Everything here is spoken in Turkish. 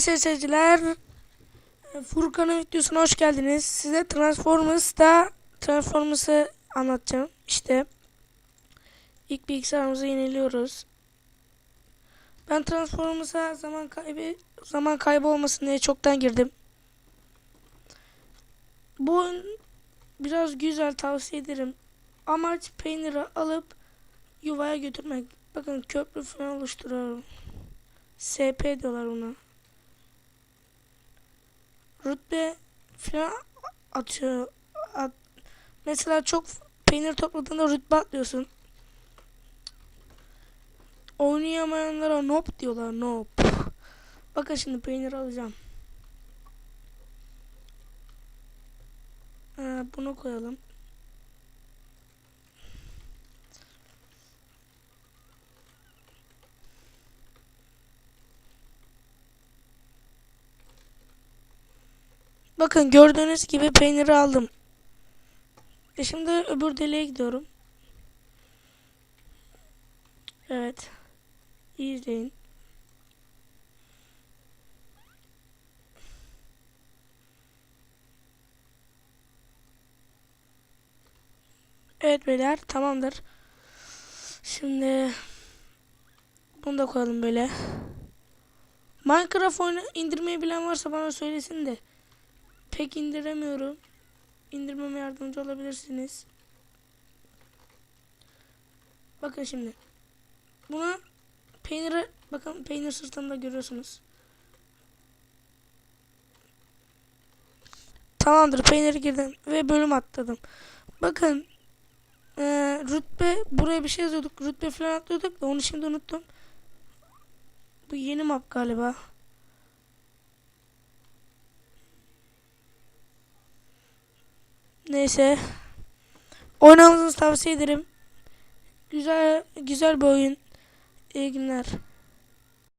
Seyirciler Furkan'ın videosuna hoş geldiniz. Size Transformers'ta Transformers'ı anlatacağım. İşte ilk bilgisayarımızı yeniliyoruz. Ben Transformers'a zaman kaybı zaman kaybı olmasın diye çoktan girdim. Bu biraz güzel tavsiye ederim. Amaç peyniri alıp yuvaya götürmek. Bakın köprü falan oluşturuyorum. SP diyorlar buna. Rütbe falan atıyor. At. Mesela çok peynir topladığında rütbe atlıyorsun. Oynayamayanlara nope diyorlar nope. Bakın şimdi peynir alacağım. Ee, bunu koyalım. Bakın gördüğünüz gibi peyniri aldım. E şimdi öbür deliğe gidiyorum. Evet. İyi. Evet beyler tamamdır. Şimdi bunu da koyalım böyle. Minecraft oyunu indirmeyi bilen varsa bana söylesin de pek indiremiyorum. İndirmeme yardımcı olabilirsiniz. Bakın şimdi. Buna peyniri bakın peynir sırtında görüyorsunuz. Tamamdır peyniri girdim ve bölüm atladım. Bakın ee, rütbe buraya bir şey yazıyorduk. Rütbe falan atlıyorduk da onu şimdi unuttum. Bu yeni map galiba. Neyse. Oynamanızı tavsiye ederim. Güzel güzel bir oyun. İyi günler.